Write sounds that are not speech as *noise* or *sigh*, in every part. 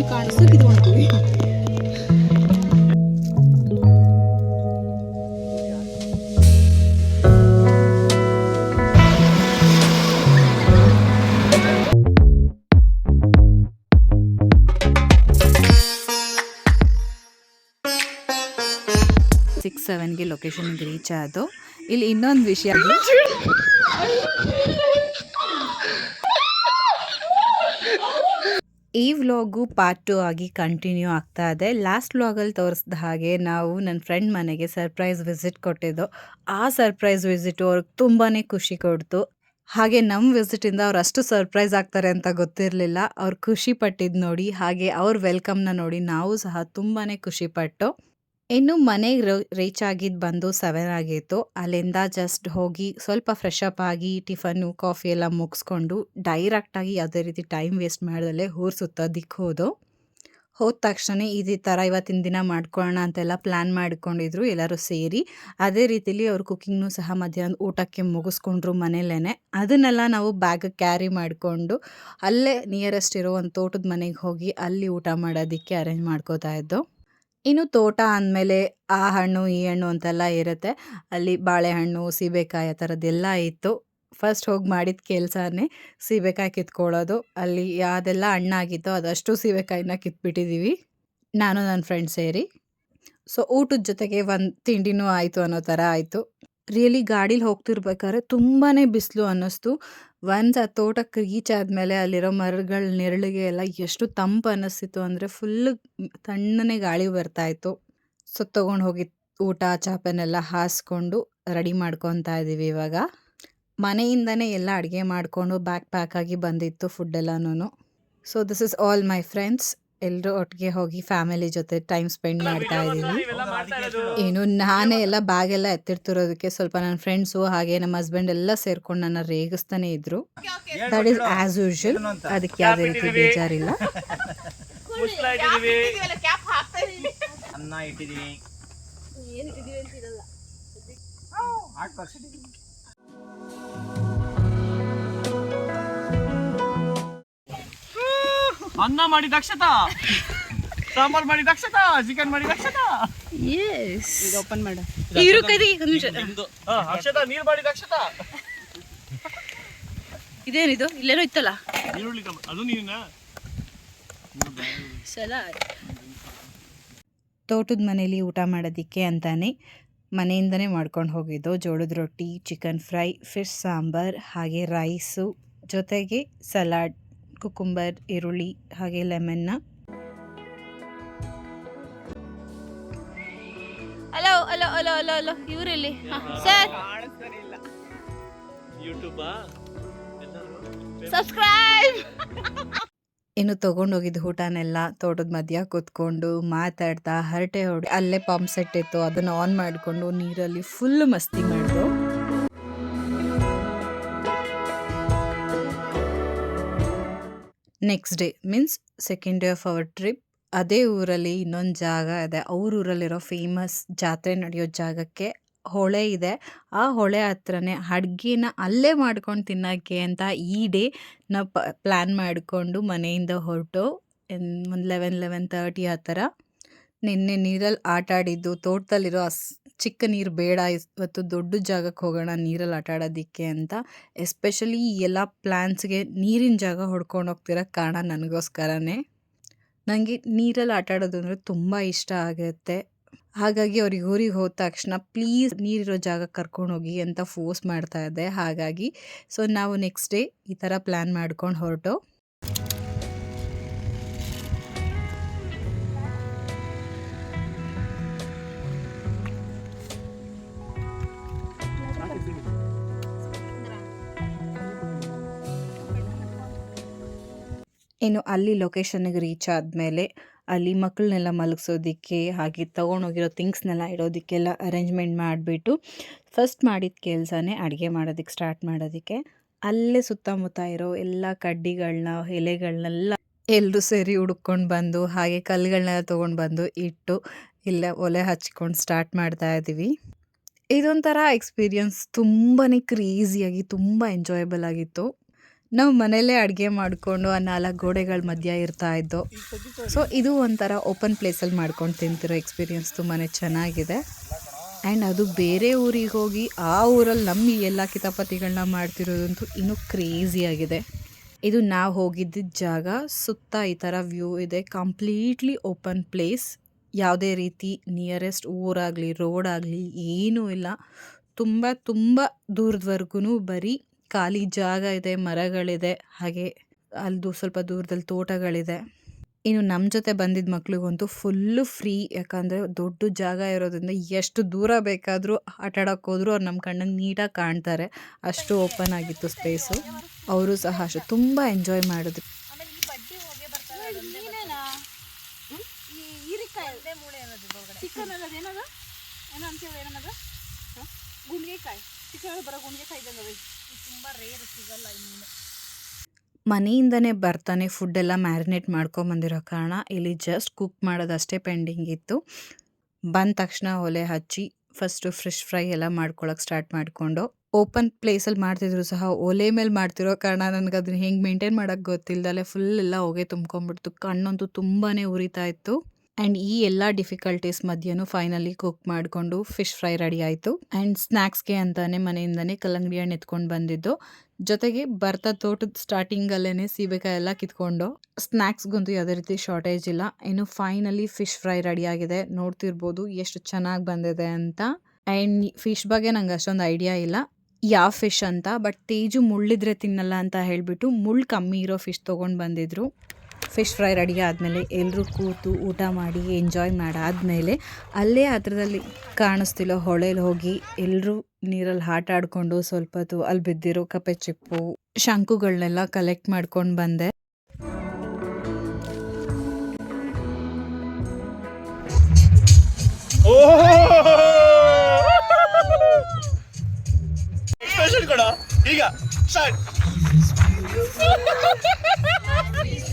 ಚೆನ್ನಾಗಿ ಕಾಣಿಸ್ತು ಕಿತ್ಕೊಂಡ್ವಿ six ಸೆವೆನ್ಗೆ ಲೊಕೇಶನ್ಗೆ reach ಆದವು ಇಲ್ಲಿ ಇನ್ನೊಂದು ವಿಷಯ. ಈ ವ್ಲಾಗು ಪಾರ್ಟ್ ಟು ಆಗಿ ಕಂಟಿನ್ಯೂ ಆಗ್ತಾ ಇದೆ. ಲಾಸ್ಟ್ ವ್ಲಾಗಲ್ಲಿ ತೋರಿಸಿದ ಹಾಗೆ ನಾವು ನನ್ನ ಫ್ರೆಂಡ್ ಮನೆಗೆ ಸರ್ಪ್ರೈಸ್ ವಿಸಿಟ್ ಕೊಟ್ಟಿದ್ದು. ಆ ಸರ್ಪ್ರೈಸ್ ವಿಸಿಟು ಅವ್ರಿಗೆ ತುಂಬಾ ಖುಷಿ ಕೊಡ್ತು. ಹಾಗೆ ನಮ್ಮ ವಿಸಿಟಿಂದ ಅವ್ರು ಅಷ್ಟು ಸರ್ಪ್ರೈಸ್ ಆಗ್ತಾರೆ ಅಂತ ಗೊತ್ತಿರಲಿಲ್ಲ. ಅವ್ರು ಖುಷಿ ಪಟ್ಟಿದ್ದು ನೋಡಿ, ಹಾಗೆ ಅವ್ರ ವೆಲ್ಕಮ್ನ ನೋಡಿ ನಾವು ಸಹ ತುಂಬಾ ಖುಷಿಪಟ್ಟು ಇನ್ನು ಮನೆಗೆ ರೀಚ್ ಆಗಿದ್ದು ಬಂದು ಸೆವೆನ್ ಆಗಿತ್ತು. ಅಲ್ಲಿಂದ ಜಸ್ಟ್ ಹೋಗಿ ಸ್ವಲ್ಪ ಫ್ರೆಶ್ ಅಪ್ ಆಗಿ ಟಿಫನ್ನು ಕಾಫಿ ಎಲ್ಲ ಮುಗಿಸ್ಕೊಂಡು ಡೈರೆಕ್ಟಾಗಿ ಯಾವುದೇ ರೀತಿ ಟೈಮ್ ವೇಸ್ಟ್ ಮಾಡ್ದಲ್ಲೇ ಊರು ಸುತ್ತೋದಿಕ್ಕೆ ಹೋದು. ಹೋದ ತಕ್ಷಣ ಇದೇ ಥರ ಇವತ್ತಿನ ದಿನ ಮಾಡ್ಕೊಳ್ಳೋಣ ಅಂತೆಲ್ಲ ಪ್ಲ್ಯಾನ್ ಮಾಡ್ಕೊಂಡಿದ್ರು ಎಲ್ಲರೂ ಸೇರಿ. ಅದೇ ರೀತಿಲಿ ಅವ್ರ ಕುಕ್ಕಿಂಗ್ನು ಸಹ ಮಧ್ಯಾಹ್ನ ಊಟಕ್ಕೆ ಮುಗಿಸ್ಕೊಂಡ್ರು ಮನೇಲೇ ಅದನ್ನೆಲ್ಲ ನಾವು ಬ್ಯಾಗ್ ಕ್ಯಾರಿ ಮಾಡಿಕೊಂಡು ಅಲ್ಲೇ ನಿಯರೆಸ್ಟ್ ಇರೋ ಒಂದು ತೋಟದ ಮನೆಗೆ ಹೋಗಿ ಅಲ್ಲಿ ಊಟ ಮಾಡೋದಕ್ಕೆ ಅರೇಂಜ್ ಮಾಡ್ಕೋತಾ ಇದ್ದು. ಇನ್ನು ತೋಟ ಅಂದಮೇಲೆ ಆ ಹಣ್ಣು, ಈ ಹಣ್ಣು ಅಂತೆಲ್ಲ ಇರುತ್ತೆ. ಅಲ್ಲಿ ಬಾಳೆಹಣ್ಣು, ಸೀಬೆಕಾಯಿ ಆ ಥರದ್ದೆಲ್ಲ ಇತ್ತು. ಫಸ್ಟ್ ಹೋಗಿ ಮಾಡಿದ ಕೆಲಸನೇ ಸೀಬೆಕಾಯಿ ಕಿತ್ಕೊಳ್ಳೋದು. ಅಲ್ಲಿ ಯಾವುದೆಲ್ಲ ಹಣ್ಣಾಗಿತ್ತೋ ಅದಷ್ಟು ಸೀಬೆಕಾಯಿನ ಕಿತ್ಬಿಟ್ಟಿದ್ದೀವಿ ನಾನು, ನನ್ನ ಫ್ರೆಂಡ್ ಸೇರಿ. ಸೊ, ಊಟದ ಜೊತೆಗೆ ಒಂದು ತಿಂಡಿನೂ ಆಯಿತು ಅನ್ನೋ ಥರ ಆಯಿತು. ರಿಯಲಿ ಗಾಡೀಲಿ ಹೋಗ್ತಿರ್ಬೇಕಾದ್ರೆ ತುಂಬಾ ಬಿಸಿಲು ಅನ್ನಿಸ್ತು. ಒನ್ಸ್ ಆ ತೋಟಕ್ಕೆ ರೀಚ್ ಆದಮೇಲೆ ಅಲ್ಲಿರೋ ಮರಗಳ, ನೆರಳಿಗೆ ಎಲ್ಲ ಎಷ್ಟು ತಂಪು ಅನ್ನಿಸ್ತಿತ್ತು ಅಂದರೆ ಫುಲ್ ತಣ್ಣನೆ ಗಾಳಿ ಬರ್ತಾಯಿತ್ತು ಸೊ, ತೊಗೊಂಡು ಹೋಗಿ ಊಟ, ಚಾಪೆನೆಲ್ಲ ಹಾಸ್ಕೊಂಡು ರೆಡಿ ಮಾಡ್ಕೊತಾ ಇದ್ದೀವಿ ಇವಾಗ. ಮನೆಯಿಂದನೇ ಎಲ್ಲ ಅಡುಗೆ ಮಾಡಿಕೊಂಡು ಬ್ಯಾಕ್ ಆಗಿ ಬಂದಿತ್ತು ಫುಡ್ ಎಲ್ಲನೂ so this is all my friends ಎಲ್ಲರೂ ಒಟ್ಟಿಗೆ ಹೋಗಿ ಫ್ಯಾಮಿಲಿ ಜೊತೆ ಟೈಮ್ ಸ್ಪೆಂಡ್ ಮಾಡ್ತಾ ಇದ್ದೀನಿ ಏನು ನಾನೇ ಎಲ್ಲ ಬ್ಯಾಗ್ ಎಲ್ಲ ಎತ್ತಿರ್ತಿರೋದಕ್ಕೆ ಸ್ವಲ್ಪ ನನ್ನ ಫ್ರೆಂಡ್ಸು ಹಾಗೆ ನಮ್ಮ ಹಸ್ಬೆಂಡ್ ಎಲ್ಲ ಸೇರ್ಕೊಂಡು ನನ್ನ ರೇಗಿಸ್ತಾನೆ ಇದ್ರು. ದಟ್ ಈಸ್ ಆಸ್ ಯೂಶಲ್ ಅದಕ್ಕೆ ಯಾವುದೇ ರೀತಿ ಬೇಜಾರಿಲ್ಲ. *laughs* ಅನ್ನ ಇಟ್ಟಿದೀನಿ ಅನ್ನ ಮಾಡಿ ದಕ್ಷತಾ. ಸಾಂಬಾರ್ ಮಾಡಿ ದಕ್ಷತಾ ಚಿಕನ್ ಮಾಡಿ ದಕ್ಷತಾ. ಎಸ್ ಈಗ ಓಪನ್ ಮಾಡು. ಇರು ನಿಮಿಷ. ಹಾ, ಅಕ್ಷತಾ ನೀರ್ ಮಾಡಿ ದಕ್ಷತಾ. ಇದೇನಿದು ಇಲ್ಲೇನೋ ಇತ್ತಲ್ಲ? ಈರುಳ್ಳಿ ಟಮ- ಅದು ನೀನ? ಸಲಾಡ್. ತೋಟದ ಮನೇಲಿ ಊಟ ಮಾಡೋದಕ್ಕೆ ಅಂತಾನೆ ಮನೆಯಿಂದನೇ ಮಾಡ್ಕೊಂಡು ಹೋಗಿದ್ದು. ಜೋಳದ ರೊಟ್ಟಿ ಚಿಕನ್ ಫ್ರೈ ಫಿಶ್ ಸಾಂಬಾರ್ ಹಾಗೆ ರೈಸು ಜೊತೆಗೆ ಸಲಾಡ್. ಕುಕುಂಬರ್ ಈರುಳ್ಳಿ ಹಾಗೆ ಲೆಮನ್ನ. Hello hello hello hello hello ಇವರಲ್ಲಿ. ಸರ್. ಸಬ್ಸ್ಕ್ರೈಬ್ ಇನ್ನು ತೊಗೊಂಡೋಗಿದ್ದ ಊಟನೆಲ್ಲ ತೋಟದ ಮಧ್ಯ ಕೂತ್ಕೊಂಡು ಮಾತಾಡ್ತಾ ಹರಟೆ ಹೊಡಿ ಅಲ್ಲೇ ಪಂಪ್ ಸೆಟ್ ಇತ್ತು ಅದನ್ನು ಆನ್ ಮಾಡಿಕೊಂಡು ನೀರಲ್ಲಿ ಫುಲ್ ಮಸ್ತಿ ಮಾಡಿದ್ರು next day means second day of our trip ಅದೇ ಊರಲ್ಲಿ ಇನ್ನೊಂದು ಜಾಗ ಇದೆ. ಅವ್ರ ಊರಲ್ಲಿರೋ ಫೇಮಸ್ ಜಾತ್ರೆ ನಡೆಯೋ ಜಾಗಕ್ಕೆ ಹೊಳೆ ಇದೆ. ಆ ಹೊಳೆ ಹತ್ರನೇ ಅಡ್ಗೆನ ಅಲ್ಲೇ ಮಾಡ್ಕೊಂಡು ತಿನ್ನೋಕ್ಕೆ ಅಂತ ಈ ಡೇ ನಾವು ಪ್ಲ್ಯಾನ್ ಮಾಡಿಕೊಂಡು ಮನೆಯಿಂದ ಹೊರಟು ಒಂದು ಲೆವೆನ್ ಲೆವೆನ್ ತರ್ಟಿ ಆ ಥರ. ನಿನ್ನೆ ನೀರಲ್ಲಿ ಆಟ ಆಡಿದ್ದು ತೋಟದಲ್ಲಿರೋ ಅಸ್, ಚಿಕ್ಕ ನೀರು ಬೇಡ ಇವತ್ತು ದೊಡ್ಡ ಜಾಗಕ್ಕೆ ಹೋಗೋಣ, ನೀರಲ್ಲಿ ಆಟ ಆಡೋದಕ್ಕೆ ಅಂತ, ಎಸ್ಪೆಷಲಿ ಎಲ್ಲ ಪ್ಲ್ಯಾನ್ಸ್ಗೆ ನೀರಿನ ಜಾಗ ಹೊಡ್ಕೊಂಡು ಹೋಗ್ತಿರೋ ಕಾರಣ ನನಗೋಸ್ಕರನೇ. ನನಗೆ ನೀರಲ್ಲಿ ಆಟ ಆಡೋದು ಅಂದರೆ ತುಂಬ ಇಷ್ಟ ಆಗುತ್ತೆ. ಹಾಗಾಗಿ ಅವ್ರಿಗೆ ಊರಿಗೆ ಹೋದ ತಕ್ಷಣ ಪ್ಲೀಸ್ ನೀರಿರೋ ಜಾಗ ಕರ್ಕೊಂಡೋಗಿ ಅಂತ ಫೋರ್ಸ್ ಮಾಡ್ತಾ ಇದ್ದೆ. ಹಾಗಾಗಿ, ಸೊ ನಾವು ನೆಕ್ಸ್ಟ್ ಡೇ ಈ ಥರ ಪ್ಲ್ಯಾನ್ ಮಾಡ್ಕೊಂಡು ಹೊರಟು. ಇನ್ನು ಅಲ್ಲಿ ಲೊಕೇಶನ್ಗೆ ರೀಚ್ ಆದಮೇಲೆ ಅಲ್ಲಿ ಮಕ್ಕಳನ್ನೆಲ್ಲ ಮಲಗಿಸೋದಕ್ಕೆ, ಹಾಗೆ ತೊಗೊಂಡೋಗಿರೋ ಥಿಂಗ್ಸ್ನೆಲ್ಲ ಇಡೋದಕ್ಕೆಲ್ಲ ಅರೇಂಜ್ಮೆಂಟ್ ಮಾಡಿಬಿಟ್ಟು ಫಸ್ಟ್ ಮಾಡಿದ ಕೆಲಸನೇ ಅಡುಗೆ ಮಾಡೋದಕ್ಕೆ ಸ್ಟಾರ್ಟ್ ಮಾಡೋದಕ್ಕೆ. ಅಲ್ಲೇ ಸುತ್ತಮುತ್ತ ಇರೋ ಎಲ್ಲ ಕಡ್ಡಿಗಳನ್ನ ಎಲೆಗಳನ್ನೆಲ್ಲ ಎಲ್ಲರೂ ಸೇರಿ ಹುಡ್ಕೊಂಡು ಬಂದು, ಹಾಗೆ ಕಲ್ಲುಗಳನ್ನೆಲ್ಲ ತೊಗೊಂಡು ಬಂದು ಇಟ್ಟು ಇಲ್ಲ ಒಲೆ ಹಚ್ಕೊಂಡು ಸ್ಟಾರ್ಟ್ ಮಾಡ್ತಾ ಇದ್ದೀವಿ. ಇದೊಂಥರ ಎಕ್ಸ್ಪೀರಿಯನ್ಸ್ ತುಂಬಾ ಕ್ರೇಜಿಯಾಗಿ ತುಂಬ ಎಂಜಾಯಬಲ್ ಆಗಿತ್ತು. ನಾವು ಮನೆಯಲ್ಲೇ ಅಡುಗೆ ಮಾಡಿಕೊಂಡು ಆ ನಾಲ್ಕು ಗೋಡೆಗಳ ಮಧ್ಯ ಇರ್ತಾ ಇದ್ದೋ. ಸೊ ಇದು ಒಂಥರ ಓಪನ್ ಪ್ಲೇಸಲ್ಲಿ ಮಾಡ್ಕೊಂಡು ತಿಂತಿರೋ ಎಕ್ಸ್ಪೀರಿಯನ್ಸ್ ತುಂಬಾ ಚೆನ್ನಾಗಿದೆ. ಆ್ಯಂಡ್ ಅದು ಬೇರೆ ಊರಿಗೆ ಹೋಗಿ ಆ ಊರಲ್ಲಿ ನಮ್ಮ ಎಲ್ಲ ಕಿತಾಪತಿಗಳನ್ನ ಮಾಡ್ತಿರೋದಂತೂ ಇನ್ನೂ ಕ್ರೇಜಿಯಾಗಿದೆ ಇದು ನಾವು ಹೋಗಿದ್ದ ಜಾಗ, ಸುತ್ತ ಈ ಥರ ವ್ಯೂ ಇದೆ ಕಂಪ್ಲೀಟ್ಲಿ ಓಪನ್ ಪ್ಲೇಸ್ ಯಾವುದೇ ರೀತಿ ನಿಯರೆಸ್ಟ್ ಊರಾಗಲಿ ರೋಡಾಗಲಿ ಏನೂ ಇಲ್ಲ. ತುಂಬ ತುಂಬ ದೂರದವರೆಗೂ ಬರೀ ಖಾಲಿ ಜಾಗ ಇದೆ ಮರಗಳಿದೆ ಹಾಗೆ ಅಲ್ಲಿ ಸ್ವಲ್ಪ ದೂರದಲ್ಲಿ ತೋಟಗಳಿದೆ. ಇನ್ನು ನಮ್ಮ ಜೊತೆ ಬಂದಿದ್ದ ಮಕ್ಳಿಗಂತೂ ಫುಲ್ಲು ಫ್ರೀ ಯಾಕಂದರೆ ದೊಡ್ಡ ಜಾಗ ಇರೋದ್ರಿಂದ ಎಷ್ಟು ದೂರ ಬೇಕಾದರೂ ಆಟ ಹೋದರೂ ಹೋದ್ರು ಅವ್ರು ನಮ್ಮ ಕಣ್ಣಿಗೆ ನೀಟಾಗಿ ಕಾಣ್ತಾರೆ. ಅಷ್ಟು ಓಪನ್ ಆಗಿತ್ತು ಸ್ಪೇಸು ಅವರು ಸಹ ಅಷ್ಟು ತುಂಬ ಎಂಜಾಯ್ ಮಾಡಿದ್ರು. ಏನೋ ಬರೋ ಗುಂಡ್ಗೆಕಾಯಿ ಇದ್ದಂಗೆ ಮನೆಯಿಂದನೇ ಬರ್ತಾನೆ ಫುಡ್ಡೆಲ್ಲ ಮ್ಯಾರಿನೇಟ್ ಮಾಡ್ಕೊಂಬಂದಿರೋ ಕಾರಣ ಇಲ್ಲಿ ಜಸ್ಟ್ ಕುಕ್ ಮಾಡೋದಷ್ಟೇ ಪೆಂಡಿಂಗ್ ಇತ್ತು. ಬಂದ ತಕ್ಷಣ ಒಲೆ ಹಚ್ಚಿ ಫಸ್ಟು ಫ್ರೆಶ್ ಫ್ರೈ ಎಲ್ಲ ಮಾಡ್ಕೊಳಕ್ಕೆ ಸ್ಟಾರ್ಟ್ ಮಾಡಿಕೊಂಡು ಓಪನ್ ಪ್ಲೇಸಲ್ಲಿ ಮಾಡ್ತಿದ್ರು ಸಹ ಒಲೆ ಮೇಲೆ ಮಾಡ್ತಿರೋ ಕಾರಣ ನನಗೆ ಅದನ್ನ ಹೆಂಗೆ ಮೇಂಟೈನ್ ಮಾಡೋಕ್ಕೆ ಗೊತ್ತಿಲ್ಲದಲ್ಲೇ ಫುಲ್ ಎಲ್ಲ ಹೊಗೆ ತುಂಬ್ಕೊಂಬಿಡ್ತು ಕಣ್ಣಂತೂ ತುಂಬಾ ಉರಿತಾ ಇತ್ತು. ಆ್ಯಂಡ್ ಈ ಎಲ್ಲ ಡಿಫಿಕಲ್ಟೀಸ್ ಮಧ್ಯೆನೂ ಫೈನಲಿ ಕುಕ್ ಮಾಡಿಕೊಂಡು ಫಿಶ್ ಫ್ರೈ ರೆಡಿ ಆಯಿತು. ಆ್ಯಂಡ್ ಸ್ನ್ಯಾಕ್ಸ್ಗೆ ಅಂತಲೇ ಮನೆಯಿಂದನೇ ಕಲ್ಲಂಗಡಿ ಹಣ್ಣು ಎತ್ಕೊಂಡು ಬಂದಿದ್ದು. ಜೊತೆಗೆ ಬರ್ತಾ ತೋಟದ ಸ್ಟಾರ್ಟಿಂಗಲ್ಲೇ ಸೀಬೆಕಾಯಿ ಎಲ್ಲ ಕಿತ್ಕೊಂಡು ಸ್ನ್ಯಾಕ್ಸ್ಗಂತೂ ಯಾವುದೇ ರೀತಿ ಶಾರ್ಟೇಜ್ ಇಲ್ಲ. ಇನ್ನು ಫೈನಲಿ ಫಿಶ್ ಫ್ರೈ ರೆಡಿ ಆಗಿದೆ. ನೋಡ್ತಿರ್ಬೋದು ಎಷ್ಟು ಚೆನ್ನಾಗಿ ಬಂದಿದೆ ಅಂತ. ಆ್ಯಂಡ್ ಫಿಶ್ ಬಗ್ಗೆ ನಂಗೆ ಅಷ್ಟೊಂದು ಐಡಿಯಾ ಇಲ್ಲ. ಯಾವ ಫಿಶ್ ಅಂತ ಬಟ್ ತೇಜು ಮುಳ್ಳಿದ್ರೆ ತಿನ್ನಲ್ಲ ಅಂತ ಹೇಳಿಬಿಟ್ಟು ಮುಳ್ಳು ಕಮ್ಮಿ ಇರೋ ಫಿಶ್ ತೊಗೊಂಡು ಬಂದಿದ್ರು. ಫಿಶ್ ಫ್ರೈ ರೆಡಿ ಆದಮೇಲೆ ಎಲ್ಲರೂ ಕೂತು ಊಟ ಮಾಡಿ ಎಂಜಾಯ್ ಮಾಡಾದಮೇಲೆ ಅಲ್ಲೇ ಹತ್ರದಲ್ಲಿ ಕಾಣಿಸ್ತಿಲ್ಲ ಹೊಳೆಯಲ್ಲಿ ಹೋಗಿ ಎಲ್ಲರೂ ನೀರಲ್ಲಿ ಆಟ ಆಡಿಕೊಂಡು ಸ್ವಲ್ಪ ಹೊತ್ತು ಅಲ್ಲಿ ಬಿದ್ದಿರೋ ಕಪ್ಪೆ ಚಿಪ್ಪು ಶಂಕುಗಳನ್ನೆಲ್ಲ ಕಲೆಕ್ಟ್ ಮಾಡ್ಕೊಂಡು ಬಂದೆ. *laughs*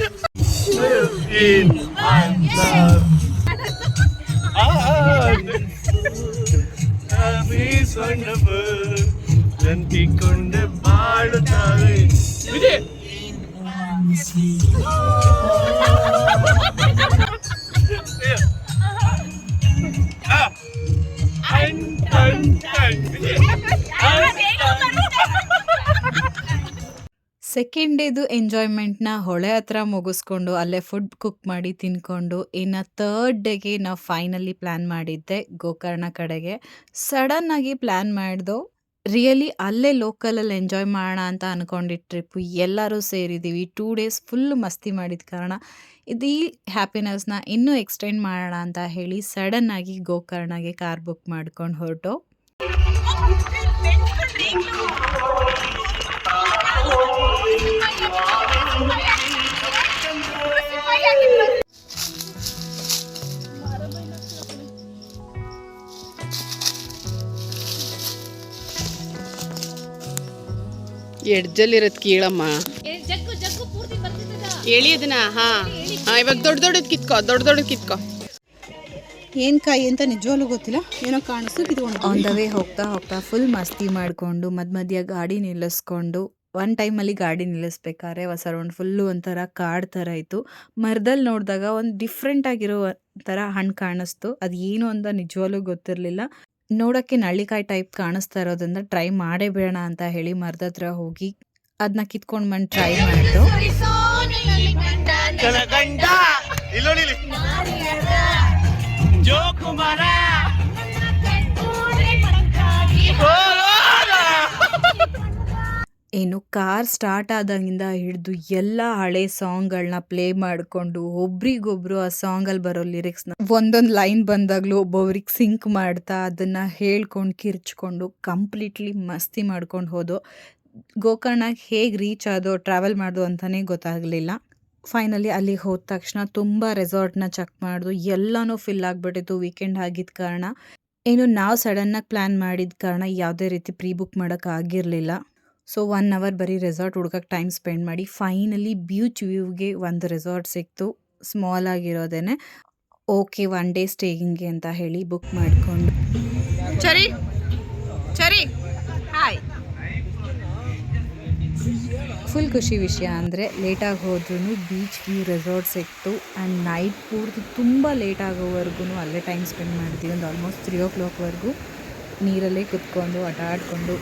ಎಕ್ಸ್ಪ್ರೆಷನ್ ಕೊಡ ಈಗ ಸ್ಟಾರ್ಟ್ ಜಂತಿಕೊಂಡು ಬಾಳುತ್ತಾರೆ ಇದೆ ಆ. ಸೆಕೆಂಡ್ ಡೇದು ಎಂಜಾಯ್ಮೆಂಟ್ನ ಹೊಳೆ ಹತ್ರ ಮುಗಿಸ್ಕೊಂಡು ಅಲ್ಲೇ ಫುಡ್ ಕುಕ್ ಮಾಡಿ ತಿನ್ಕೊಂಡು, ಇನ್ನು ತರ್ಡ್ ಡೇಗೆ ನಾವು ಫೈನಲಿ ಪ್ಲ್ಯಾನ್ ಮಾಡಿದ್ದೆ ಗೋಕರ್ಣ ಕಡೆಗೆ. ಸಡನ್ನಾಗಿ ಪ್ಲ್ಯಾನ್ ಮಾಡಿದ್ದು ರಿಯಲಿ ಅಲ್ಲೇ ಲೋಕಲಲ್ಲಿ ಎಂಜಾಯ್ ಮಾಡೋಣ ಅಂತ ಅಂದ್ಕೊಂಡಿದ್ದ ಟ್ರಿಪ್ಪು ಎಲ್ಲರೂ ಸೇರಿದ್ದೀವಿ ಟೂ ಡೇಸ್ ಫುಲ್ ಮಸ್ತಿ ಮಾಡಿದ ಕಾರಣ ಇದು ಈ ಹ್ಯಾಪಿನೆಸ್ನ ಇನ್ನೂ ಎಕ್ಸ್ಟೆಂಡ್ ಮಾಡೋಣ ಅಂತ ಹೇಳಿ ಸಡನ್ನಾಗಿ ಗೋಕರ್ಣಗೆ ಕಾರ್ ಬುಕ್ ಮಾಡ್ಕೊಂಡು ಹೊರಟು. ಎಡ್ಜಲ್ಲಿರೋದು ಕೀಳಮ್ಮ. ಜಗ್ಗು ಜಗ್ಗು ಪೂರ್ತಿ ಬರ್ತಿದ್ದದ? ಹೇಳಿ ಅದನ್ನ ಹಾ ಹಾ ಇವಾಗ ದೊಡ್ಡ ದೊಡ್ಡದ್ ಕಿತ್ಕೋ ದೊಡ್ಡ ದೊಡ್ಡದು ಕಿತ್ಕೋ. ಏನು ಕಾಯಿ ಅಂತ ನಿಜವಾಗ್ಲೂ ಗೊತ್ತಿಲ್ಲ. ಏನೋ ಕಾಣಿಸ್ತು ಕಿತ್ಕೊಂಡು. ಆನ್ ದ ವೇ ಹೋಗ್ತಾ ಹೋಗ್ತಾ ಫುಲ್ ಮಸ್ತಿ ಮಾಡಿಕೊಂಡು ಮಧ್ಯ ಮಧ್ಯ ಗಾಡಿ ನಿಲ್ಲಿಸ್ಕೊಂಡು ಒನ್ ಟೈಮಲ್ಲಿ ಗಾಡಿ ನಿಲ್ಲಿಸ್ಬೇಕಾದ್ರೆ ಸರೌಂಡ್ ಫುಲ್ಲು ಒಂಥರ ಕಾಡ್ ಥರ ಇತ್ತು. ಮರದಲ್ಲಿ ನೋಡಿದಾಗ ಒಂದು ಡಿಫ್ರೆಂಟಾಗಿರೋ ಥರ ಹಣ್ಣು ಕಾಣಿಸ್ತು. ಅದು ಏನು ಅಂತ ನಿಜವಾಗ್ಲೂ ಗೊತ್ತಿರಲಿಲ್ಲ. ನೋಡೋಕ್ಕೆ ನಳ್ಳಿಕಾಯಿ ಟೈಪ್ ಕಾಣಿಸ್ತಾ ಇರೋದ್ರಿಂದ ಟ್ರೈ ಮಾಡೇ ಬೇಡ ಅಂತ ಹೇಳಿ ಮರದ ಹತ್ರ ಹೋಗಿ ಅದನ್ನ ಕಿತ್ಕೊಂಡು ಬಂದು ಟ್ರೈ ಮಾಡಿದ್ದು. ಜೋಕುಮಾರ! ಏನು ಕಾರ್ ಸ್ಟಾರ್ಟ್ ಆದಾಗಿಂದ ಹಿಡಿದು ಎಲ್ಲ ಹಳೆ ಸಾಂಗ್ಗಳನ್ನ ಪ್ಲೇ ಮಾಡಿಕೊಂಡು ಒಬ್ರಿಗೊಬ್ರು ಆ ಸಾಂಗಲ್ಲಿ ಬರೋ ಲಿರಿಕ್ಸ್ನ ಒಂದೊಂದು ಲೈನ್ ಬಂದಾಗಲೂ ಒಬ್ಬೊಬ್ರಿಗೆ ಸಿಂಕ್ ಮಾಡ್ತಾ ಅದನ್ನು ಹೇಳ್ಕೊಂಡು ಕಿರ್ಚ್ಕೊಂಡು ಕಂಪ್ಲೀಟ್ಲಿ ಮಸ್ತಿ ಮಾಡ್ಕೊಂಡು ಹೋದೋ ಗೋಕರ್ಣಕ್ಕೆ ಹೇಗೆ ರೀಚ್ ಆದೋ ಟ್ರಾವೆಲ್ ಮಾಡ್ದೋ ಅಂತಲೇ ಗೊತ್ತಾಗಲಿಲ್ಲ. ಫೈನಲಿ ಅಲ್ಲಿಗೆ ಹೋದ ತಕ್ಷಣ ತುಂಬ ರೆಸಾರ್ಟ್ನ ಚೆಕ್ ಮಾಡಿದ್ರು ಎಲ್ಲನೂ ಫಿಲ್ ಆಗಿಬಿಟ್ಟಿತ್ತು ವೀಕೆಂಡ್ ಆಗಿದ್ದ ಕಾರಣ. ಏನು ನಾವು ಸಡನ್ನಾಗಿ ಪ್ಲ್ಯಾನ್ ಮಾಡಿದ ಕಾರಣ ಯಾವುದೇ ರೀತಿ ಪ್ರೀ ಬುಕ್ ಮಾಡೋಕ್ಕಾಗಿರಲಿಲ್ಲ ಸೊ ಒನ್ ಅವರ್ ಬರೀ ರೆಸಾರ್ಟ್ ಹುಡ್ಕಕ್ಕೆ ಟೈಮ್ ಸ್ಪೆಂಡ್ ಮಾಡಿ ಫೈನಲಿ ಬ್ಯೂಚ್ ವ್ಯೂಗೆ ಒಂದು ರೆಸಾರ್ಟ್ ಸಿಕ್ತು. ಸ್ಮಾಲ್ ಆಗಿರೋದೇನೆ. ಓಕೆ ಒನ್ ಡೇ ಸ್ಟೇಯಿಂಗ್ಗೆ ಅಂತ ಹೇಳಿ ಬುಕ್ ಮಾಡಿಕೊಂಡು. ಸರಿ ಸರಿ ಹಾಯ್ ಫುಲ್ ಖುಷಿ ವಿಷಯ ಅಂದರೆ ಲೇಟಾಗಿ ಹೋದ್ರೂ ಬೀಚ್ ವ್ಯೂ ರೆಸಾರ್ಟ್ ಸಿಕ್ತು. ಆ್ಯಂಡ್ ನೈಟ್ ಪೂರ್ತಿ ತುಂಬ ಲೇಟ್ ಆಗೋವರೆಗೂ ಅಲ್ಲೇ ಟೈಮ್ ಸ್ಪೆಂಡ್ ಮಾಡಿದ್ವಿ ಒಂದು ಆಲ್ಮೋಸ್ಟ್ ತ್ರೀ ಓ ಕ್ಲಾಕ್ವರೆಗೂ ನೀರಲ್ಲೇ ಕುತ್ಕೊಂಡು ಆಟ ಆಡಿಕೊಂಡು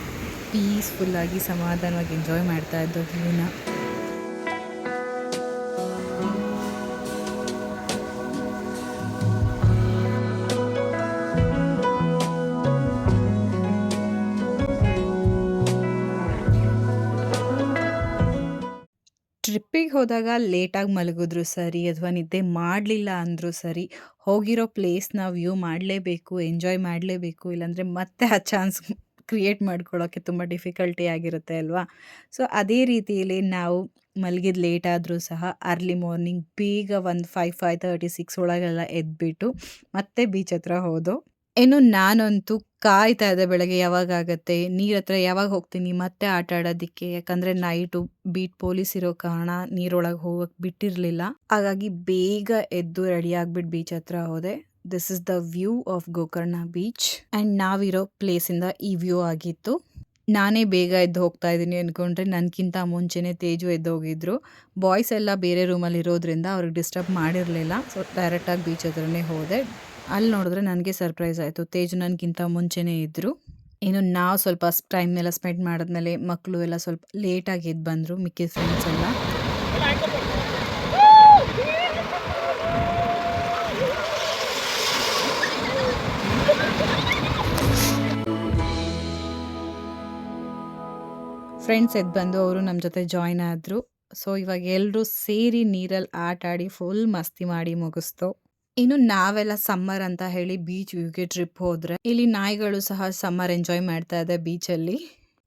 ಪೀಸ್ಫುಲ್ಲಾಗಿ ಸಮಾಧಾನವಾಗಿ ಎಂಜಾಯ್ ಮಾಡ್ತಾ ಇದ್ದೋ ವ್ಯೂನ ಟ್ರಿಪ್ಪಿಗೆ ಹೋದಾಗ ಲೇಟಾಗಿ ಮಲಗಿದ್ರು ಸರಿ, ಅಥವಾ ನಿದ್ದೆ ಮಾಡಲಿಲ್ಲ ಅಂದರೂ ಸರಿ, ಹೋಗಿರೋ ಪ್ಲೇಸ್ನ ವ್ಯೂ ಮಾಡಲೇಬೇಕು ಎಂಜಾಯ್ ಮಾಡಲೇಬೇಕು, ಇಲ್ಲಾಂದರೆ ಮತ್ತೆ ಆ ಚಾನ್ಸ್ ಕ್ರಿಯೇಟ್ ಮಾಡ್ಕೊಳ್ಳೋಕ್ಕೆ ತುಂಬ ಡಿಫಿಕಲ್ಟಿ ಆಗಿರುತ್ತೆ ಅಲ್ವಾ? ಸೊ ಅದೇ ರೀತಿಯಲ್ಲಿ ನಾವು ಮಲಗಿದ ಲೇಟ್ ಆದರೂ ಸಹ ಅರ್ಲಿ ಮಾರ್ನಿಂಗ್ ಬೇಗ ಒಂದು ಫೈವ್ ಫೈವ್ ತರ್ಟಿ ಸಿಕ್ಸ್ ಒಳಗೆಲ್ಲ ಎದ್ಬಿಟ್ಟು ಮತ್ತೆ ಬೀಚ್ ಹತ್ರ ಹೋದೋ. ಇನ್ನು ನಾನಂತೂ ಕಾಯ್ತಾ ಇದ್ದೆ ಬೆಳಗ್ಗೆ ಯಾವಾಗ ಆಗುತ್ತೆ, ನೀರ್ ಹತ್ರ ಯಾವಾಗ ಹೋಗ್ತೀನಿ, ಮತ್ತೆ ಆಟ ಆಡೋದಕ್ಕೆ, ಯಾಕಂದ್ರೆ ನೈಟು ಬೀಟ್ ಪೊಲೀಸ್ ಇರೋ ಕಾರಣ ನೀರೊಳಗೆ ಹೋಗಕ್ ಬಿಟ್ಟಿರಲಿಲ್ಲ. ಹಾಗಾಗಿ ಬೇಗ ಎದ್ದು ರೆಡಿ ಆಗ್ಬಿಟ್ಟು ಬೀಚ್ ಹತ್ರ ಹೋದೆ. This is the view of Gokarna beach and ನಾವಿರೋ ಪ್ಲೇಸಿಂದ ಈ ವ್ಯೂ ಆಗಿತ್ತು. ನಾನೇ ಬೇಗ ಎದ್ದು ಹೋಗ್ತಾ ಇದ್ದೀನಿ ಅಂದ್ಕೊಂಡ್ರೆ ನನಗಿಂತ ಮುಂಚೆನೆ ತೇಜು ಎದ್ದು ಹೋಗಿದ್ರು. ಬಾಯ್ಸ್ ಎಲ್ಲ ಬೇರೆ ರೂಮಲ್ಲಿ ಇರೋದ್ರಿಂದ ಅವ್ರಿಗೆ ಡಿಸ್ಟರ್ಬ್ ಮಾಡಿರಲಿಲ್ಲ. ಸೊ ಡೈರೆಕ್ಟಾಗಿ ಬೀಚ್ ಹತ್ರನೇ ಹೋದೆ. ಅಲ್ಲಿ ನೋಡಿದ್ರೆ ನನಗೆ ಸರ್ಪ್ರೈಸ್ ಆಯಿತು. ತೇಜು ನನಗಿಂತ ಮುಂಚೆನೇ ಇದ್ದರು ಇನ್ನು ನಾವು ಸ್ವಲ್ಪ ಟೈಮ್ ಎಲ್ಲ ಸ್ಪೆಂಡ್ ಮಾಡಿದ್ಮೇಲೆ ಮಕ್ಕಳು ಎಲ್ಲ ಸ್ವಲ್ಪ ಲೇಟಾಗಿ ಎದ್ದು ಬಂದರು, ಮಿಕ್ಕಿದ ಫ್ರೆಂಡ್ಸ್ ಎಲ್ಲ. ಫ್ರೆಂಡ್ಸ್ ಎದ್ದು ಬಂದು ಅವರು ನಮ್ಮ ಜೊತೆ ಜಾಯ್ನ್ ಆದರು. ಸೊ ಇವಾಗ ಎಲ್ಲರೂ ಸೇರಿ ನೀರಲ್ಲಿ ಆಟ ಆಡಿ ಫುಲ್ ಮಸ್ತಿ ಮಾಡಿ ಮುಗಿಸ್ತು. ಇನ್ನು ನಾವೆಲ್ಲ ಸಮ್ಮರ್ ಅಂತ ಹೇಳಿ ಬೀಚ್ ವ್ಯೂಗೆ ಟ್ರಿಪ್ ಹೋದ್ರೆ, ಇಲ್ಲಿ ನಾಯಿಗಳು ಸಹ ಸಮ್ಮರ್ ಎಂಜಾಯ್ ಮಾಡ್ತಾ ಇದೆ ಬೀಚಲ್ಲಿ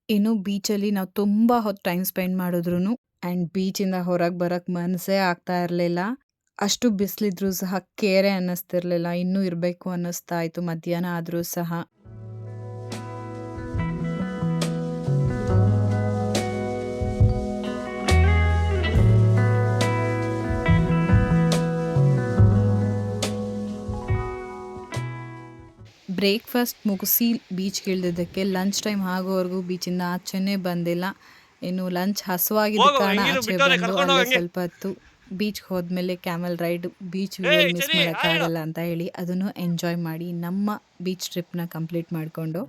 ಇನ್ನು ಬೀಚಲ್ಲಿ ನಾವು ತುಂಬ ಹೊತ್ತು ಟೈಮ್ ಸ್ಪೆಂಡ್ ಮಾಡಿದ್ರು ಆ್ಯಂಡ್ ಬೀಚಿಂದ ಹೊರಗೆ ಬರೋಕ್ಕೆ ಮನಸ್ಸೇ ಆಗ್ತಾ ಇರಲಿಲ್ಲ. ಅಷ್ಟು ಬಿಸಿಲಿದ್ರು ಸಹ ಕೇರೆ ಅನ್ನಿಸ್ತಿರ್ಲಿಲ್ಲ, ಇನ್ನೂ ಇರಬೇಕು ಅನ್ನಿಸ್ತಾ ಇತ್ತು, ಮಧ್ಯಾಹ್ನ ಆದರೂ ಸಹ. ಬ್ರೇಕ್ಫಾಸ್ಟ್ ಮುಗಿಸಿ ಬೀಚ್ಗೆ ಇಳಿದಿದ್ದಕ್ಕೆ ಲಂಚ್ ಟೈಮ್ ಆಗೋವರೆಗೂ ಬೀಚಿಂದ ಆಚೆನೇ ಬಂದಿಲ್ಲ. ಇನ್ನು ಲಂಚ್ ಹಸುವಾಗಿದ್ದ ಕಾರಣ ಆಚೆ ಬಂದು ಅಲ್ಲೇ ಸ್ವಲ್ಪ ಹೊತ್ತು ಬೀಚ್ಗೆ ಹೋದ್ಮೇಲೆ ಕ್ಯಾಮಲ್ ರೈಡ್ ಬೀಚ್ ಮಿಸ್ ಮಾಡೋಕ್ಕಾಗಲ್ಲ ಅಂತ ಹೇಳಿ ಅದನ್ನು ಎಂಜಾಯ್ ಮಾಡಿ ನಮ್ಮ ಬೀಚ್ ಟ್ರಿಪ್ನ ಕಂಪ್ಲೀಟ್ ಮಾಡಿಕೊಂಡು.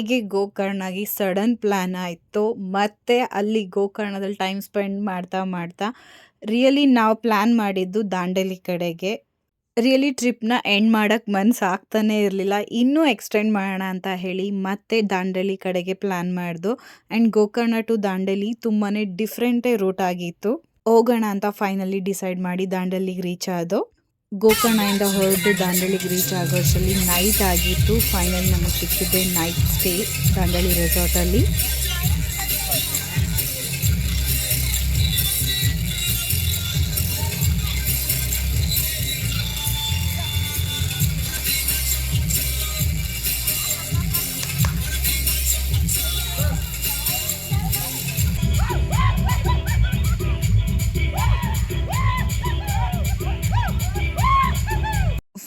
ಹೇಗೆ ಗೋಕರ್ಣಾಗಿ ಸಡನ್ ಪ್ಲ್ಯಾನ್ ಆಯಿತು, ಮತ್ತೆ ಅಲ್ಲಿ ಗೋಕರ್ಣದಲ್ಲಿ ಟೈಮ್ ಸ್ಪೆಂಡ್ ಮಾಡ್ತಾ ಮಾಡ್ತಾ ರಿಯಲಿ ನಾವು ಪ್ಲ್ಯಾನ್ ಮಾಡಿದ್ದು ದಾಂಡೇಲಿ ಕಡೆಗೆ. ರಿಯಲಿ ಟ್ರಿಪ್ನ ಎಂಡ್ ಮಾಡೋಕ್ಕೆ ಮನ್ಸು ಆಗ್ತಾನೇ ಇರಲಿಲ್ಲ. ಇನ್ನೂ ಎಕ್ಸ್ಟೆಂಡ್ ಮಾಡೋಣ ಅಂತ ಹೇಳಿ ಮತ್ತೆ ದಾಂಡೇಲಿ ಕಡೆಗೆ ಪ್ಲ್ಯಾನ್ ಮಾಡಿದ್ದು ಆ್ಯಂಡ್ ಗೋಕರ್ಣ ಟು ದಾಂಡೇಲಿ ತುಂಬಾ ಡಿಫ್ರೆಂಟೇ ರೂಟ್ ಆಗಿತ್ತು. ಹೋಗೋಣ ಅಂತ ಫೈನಲಿ ಡಿಸೈಡ್ ಮಾಡಿ ದಾಂಡೇಲಿಗೆ ರೀಚ್ ಆದೋ. ಗೋಕರ್ಣದಿಂದ ಹೊರಟು ದಾಂಡೇಲಿಗೆ ರೀಚ್ ಆಗೋಷ್ಟರಲ್ಲಿ ನೈಟ್ ಆಗಿತ್ತು. ಫೈನಲ್ ನಮಗೆ ಸಿಕ್ಕಿದ್ದೆ ನೈಟ್ ಸ್ಟೇ ದಾಂಡೇಲಿ ರೆಸಾರ್ಟಲ್ಲಿ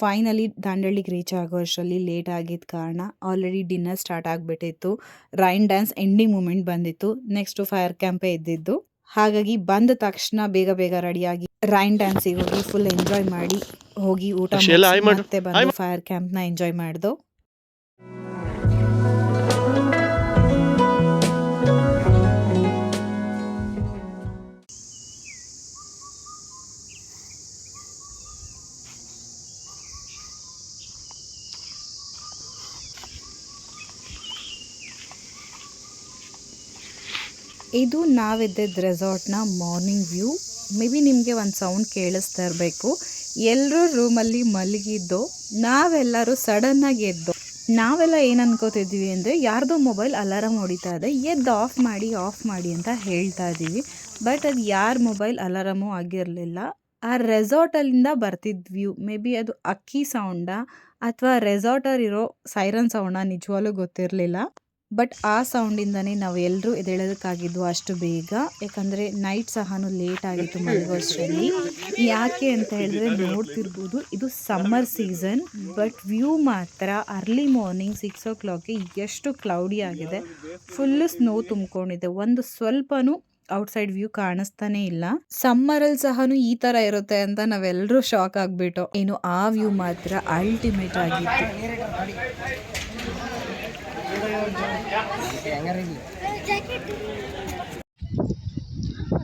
ಫೈನಲಿ ದಾಂಡಳ್ಳಿಗೆ ರೀಚ್ ಆಗೋ ಅಷ್ಟರಲ್ಲಿ ಲೇಟ್ ಆಗಿದ್ದ ಕಾರಣ ಆಲ್ರೆಡಿ ಡಿನ್ನರ್ ಸ್ಟಾರ್ಟ್ ಆಗಿಬಿಟ್ಟಿತ್ತು. ರೈನ್ ಡ್ಯಾನ್ಸ್ ಎಂಡಿಂಗ್ ಮೂಮೆಂಟ್ ಬಂದಿತ್ತು. ನೆಕ್ಸ್ಟ್ ಫೈರ್ ಕ್ಯಾಂಪೇ ಇದ್ದಿದ್ದು. ಹಾಗಾಗಿ ಬಂದ ತಕ್ಷಣ ಬೇಗ ಬೇಗ ರೆಡಿಯಾಗಿ ರೈನ್ ಡ್ಯಾನ್ಸಿಗೆ ಹೋಗಿ ಫುಲ್ ಎಂಜಾಯ್ ಮಾಡಿ ಹೋಗಿ ಊಟ. ಮತ್ತೆ ಬಂದು ಫೈರ್ ಕ್ಯಾಂಪ್ನ ಎಂಜಾಯ್ ಮಾಡ್ದು. ಇದು ನಾವಿದ್ದಿದ್ದ ರೆಸಾರ್ಟ್ನ ಮಾರ್ನಿಂಗ್ ವ್ಯೂ. ಮೇ ಬಿ ನಿಮಗೆ ಒಂದು ಸೌಂಡ್ ಕೇಳಿಸ್ತಾ ಇರಬೇಕು. ಎಲ್ಲರೂ ರೂಮಲ್ಲಿ ಮಲಗಿದ್ದು, ನಾವೆಲ್ಲರೂ ಸಡನ್ನಾಗಿ ಎದ್ದು. ನಾವೆಲ್ಲ ಏನು ಅನ್ಕೋತಿದ್ವಿ ಅಂದರೆ, ಯಾರ್ದೋ ಮೊಬೈಲ್ ಅಲಾರಾಮ್ ಹೊಡಿತಾ ಇದೆ, ಎದ್ದು ಆಫ್ ಮಾಡಿ ಆಫ್ ಮಾಡಿ ಅಂತ ಹೇಳ್ತಾ ಇದ್ದೀವಿ. ಬಟ್ ಅದು ಯಾರ ಮೊಬೈಲ್ ಅಲಾರಾಮು ಆಗಿರಲಿಲ್ಲ. ಆ ರೆಸಾರ್ಟಲ್ಲಿಂದ ಬರ್ತಿದ್ದ ವ್ಯೂ. ಮೇ ಬಿ ಅದು ಅಕ್ಕಿ ಸೌಂಡಾ, ಅಥವಾ ರೆಸಾರ್ಟಲ್ಲಿರೋ ಸೈರನ್ ಸೌಂಡಾ ನಿಜವಾಗ್ಲೂ ಗೊತ್ತಿರಲಿಲ್ಲ. ಬಟ್ ಆ ಸೌಂಡಿಂದನೇ ನಾವು ಎಲ್ಲರೂ ಅಷ್ಟು ಬೇಗ. ಯಾಕಂದರೆ ನೈಟ್ ಸಹ ಲೇಟ್ ಆಗಿತ್ತು ಮಲಗೋಷ್ಟರಲ್ಲಿ. ಯಾಕೆ ಅಂತ ಹೇಳಿದ್ರೆ ನೋಡ್ತಿರ್ಬೋದು, ಇದು ಸಮ್ಮರ್ ಸೀಸನ್ ಬಟ್ ವ್ಯೂ ಮಾತ್ರ ಅರ್ಲಿ ಮಾರ್ನಿಂಗ್ ಸಿಕ್ಸ್ ಓ ಕ್ಲಾಕ್ಗೆ ಎಷ್ಟು ಕ್ಲೌಡಿ ಆಗಿದೆ. ಫುಲ್ಲು ಸ್ನೋ ತುಂಬಿಕೊಂಡಿದೆ. ಒಂದು ಸ್ವಲ್ಪನೂ ಔಟ್ಸೈಡ್ ವ್ಯೂ ಕಾಣಿಸ್ತಾನೆ ಇಲ್ಲ. ಸಮ್ಮರಲ್ಲಿ ಸಹ ಈ ತರ ಇರುತ್ತೆ ಅಂತ ನಾವೆಲ್ಲರೂ ಶಾಕ್ ಆಗ್ಬಿಟ್ಟು. ಏನು ಆ ವ್ಯೂ ಮಾತ್ರ ಅಲ್ಟಿಮೇಟ್ ಆಗಿತ್ತು.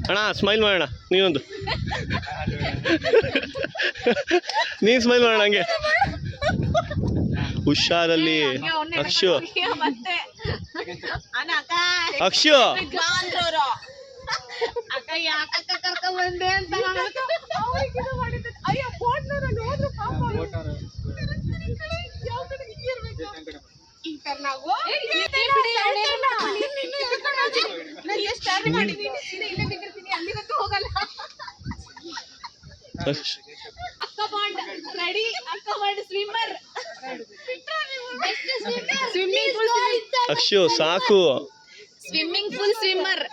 ಅಣ್ಣ ಸ್ಮೈಲ್ ಮಾಡೋಣ ನೀನೊಂದು. ನೀನು ಸ್ಮೈಲ್ ಮಾಡೋಣ ಹಂಗೆ. ಹುಷಾರಲ್ಲಿ ಅಕ್ಷು. ಅಕ್ಷು. ಯಾಕಕ್ಕ ಕರ್ಕೊಂಡ್ ಬಂದೆ ಅಂತ ಅವ್ರಿಗೆ ಇದು ಮಾಡಿದ್ದು. ಅಯ್ಯೋ ಫೋಟ್ನಲ್ಲಿ ಹೋದ್ರು ಪಾಪ ಅವ್ರು. ಯಾವ ಕಡೆ ಹಿಂಗೆ ಇರ್ಬೇಕು? ಈ ತರ ನಾವು ನಾನು ಎಷ್ಟು ಚಾರ್ಜ್ ಮಾಡಿದ್ದೀನಿ ಇನ್ನು ಇಲ್ಲೇ ಬಿದ್ದಿರ್ತೀನಿ ಅಲ್ಲಿಗಂತೂ ಹೋಗಲ್ಲ ಅಕ್ಕ ಬಾಂಡ್ ರೆಡಿ ಅಕ್ಕ bond swimmer swimming pool Akshu ಸಾಕು. ಸ್ವಿಮ್ಮಿಂಗ್ ಪೂಲ್ ಸ್ವಿಮ್ಮರ್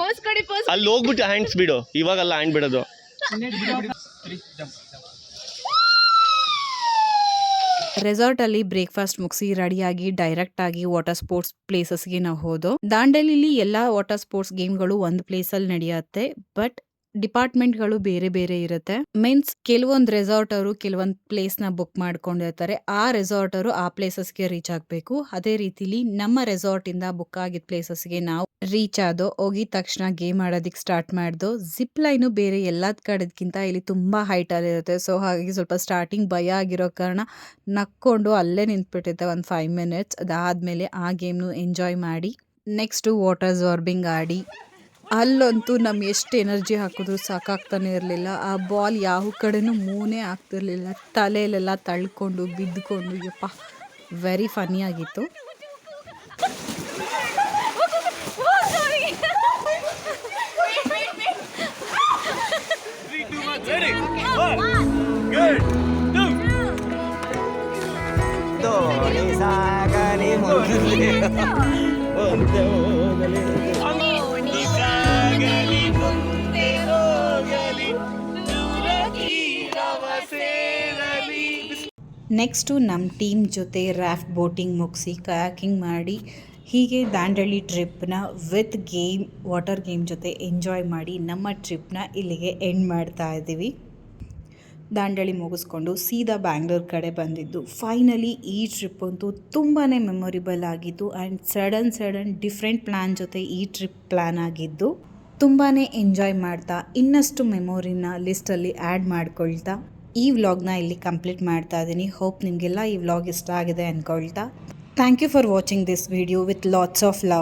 ಪೋಸ್ ಕೊಡಿ ಪೋಸ್ ಅಲ್ಲಿ ಹೋಗ್ಬಿಟ್ಟು ಹ್ಯಾಂಡ್ಸ್ ಬಿಡು. ಇವಾಗಲ್ಲ ಹ್ಯಾಂಡ್ ಬಿಡೋದು. ರೆಸಾರ್ಟಲ್ಲಿ ಬ್ರೇಕ್ಫಾಸ್ಟ್ ಮುಗಿಸಿ ರೆಡಿಯಾಗಿ ಡೈರೆಕ್ಟಾಗಿ ವಾಟರ್ ಸ್ಪೋರ್ಟ್ಸ್ ಪ್ಲೇಸಸ್ಗೆ ನಾವು ಹೋದೋ. ದಾಂಡೇಲಿಲಿ ಎಲ್ಲ ವಾಟರ್ ಸ್ಪೋರ್ಟ್ಸ್ ಗೇಮ್ಗಳು ಒಂದು ಪ್ಲೇಸಲ್ಲಿ ನಡೆಯುತ್ತೆ, ಬಟ್ ಡಿಪಾರ್ಟ್ಮೆಂಟ್ಗಳು ಬೇರೆ ಬೇರೆ ಇರುತ್ತೆ. ಮೀನ್ಸ್ ಕೆಲವೊಂದು ರೆಸಾರ್ಟ್ ಅವರು ಕೆಲವೊಂದು ಪ್ಲೇಸ್ನ ಬುಕ್ ಮಾಡ್ಕೊಂಡಿರ್ತಾರೆ, ಆ ರೆಸಾರ್ಟ್ ಅವರು ಆ ಪ್ಲೇಸಸ್ಗೆ ರೀಚ್ ಆಗಬೇಕು. ಅದೇ ರೀತಿಲಿ ನಮ್ಮ ರೆಸಾರ್ಟ್ ಇಂದ ಬುಕ್ ಆಗಿದ್ದ ಪ್ಲೇಸಸ್ಗೆ ನಾವು ರೀಚ್ ಆದೋ ಹೋಗಿದ ತಕ್ಷಣ ಗೇಮ್ ಆಡೋದಕ್ಕೆ ಸ್ಟಾರ್ಟ್ ಮಾಡ್ದೋ, ಜಿಪ್ ಲೈನು ಬೇರೆ ಎಲ್ಲದ ಕಡೆದಕ್ಕಿಂತ ಇಲ್ಲಿ ತುಂಬ ಹೈಟ್ ಅಲ್ಲಿ ಇರುತ್ತೆ. ಸೊ ಹಾಗಾಗಿ ಸ್ವಲ್ಪ ಸ್ಟಾರ್ಟಿಂಗ್ ಭಯ ಆಗಿರೋ ಕಾರಣ ನಕ್ಕೊಂಡು ಅಲ್ಲೇ ನಿಂತ್ಬಿಟ್ಟಿದ್ದೆ ಒಂದು ಫೈವ್ ಮಿನಿಟ್ಸ್ ಅದಾದಮೇಲೆ ಆ ಗೇಮ್ನು ಎಂಜಾಯ್ ಮಾಡಿ ನೆಕ್ಸ್ಟು ವಾಟರ್ ಜಾರ್ಬಿಂಗ್ ಆಡಿ, ಅಲ್ಲಂತೂ ನಮ್ಮ ಎಷ್ಟು ಎನರ್ಜಿ ಹಾಕಿದ್ರು ಸಾಕಾಗ್ತಾನೆ ಇರಲಿಲ್ಲ. ಆ ಬಾಲ್ ಯಾವ ಕಡೆನೂ ಮೂನೇ ಆಗ್ತಿರ್ಲಿಲ್ಲ. ತಲೆಯಲ್ಲೆಲ್ಲ ತಳ್ಕೊಂಡು, ಬಿದ್ದುಕೊಂಡು, ಯಪ್ಪ ವೆರಿ ನೆಕ್ಸ್ಟು ನಮ್ಮ ಟೀಮ್ ಜೊತೆ ರಾಫ್ಟ್ ಬೋಟಿಂಗ್ ಮುಗಿಸಿ ಕಯಾಕಿಂಗ್ ಮಾಡಿ, ಹೀಗೆ ದಾಂಡಳ್ಳಿ ಟ್ರಿಪ್ನ ವಿತ್ ಗೇಮ್, ವಾಟರ್ ಗೇಮ್ ಜೊತೆ ಎಂಜಾಯ್ ಮಾಡಿ ನಮ್ಮ ಟ್ರಿಪ್ನ ಇಲ್ಲಿಗೆ ಎಂಡ್ ಮಾಡ್ತಾ ಇದ್ದೀವಿ. ದಾಂಡೇಲಿ ಮುಗಿಸ್ಕೊಂಡು ಸೀದಾ ಬ್ಯಾಂಗ್ಳೂರ್ ಕಡೆ ಬಂದಿದ್ದು. ಫೈನಲಿ ಈ ಟ್ರಿಪ್ ಅಂತೂ ತುಂಬಾ ಮೆಮೊರಿಬಲ್ ಆಗಿತ್ತು and sudden sudden different plan ಜೊತೆ ಈ ಟ್ರಿಪ್ ಪ್ಲ್ಯಾನ್ ಆಗಿದ್ದು ತುಂಬಾ ಎಂಜಾಯ್ ಮಾಡ್ತಾ, ಇನ್ನಷ್ಟು ಮೆಮೊರಿನ ಲಿಸ್ಟಲ್ಲಿ ಆ್ಯಡ್ ಮಾಡ್ಕೊಳ್ತಾ. ಈ ವ್ಲಾಗ್ನ ಇಲ್ಲಿ ಕಂಪ್ಲೀಟ್ ಮಾಡ್ತಾ ಇದ್ದೀನಿ ಹೋಪ್ ನಿಮಗೆಲ್ಲ ಈ ವ್ಲಾಗ್ ಇಷ್ಟ ಆಗಿದೆ ಅಂದ್ಕೊಳ್ತಾ thank you for watching this video with lots of love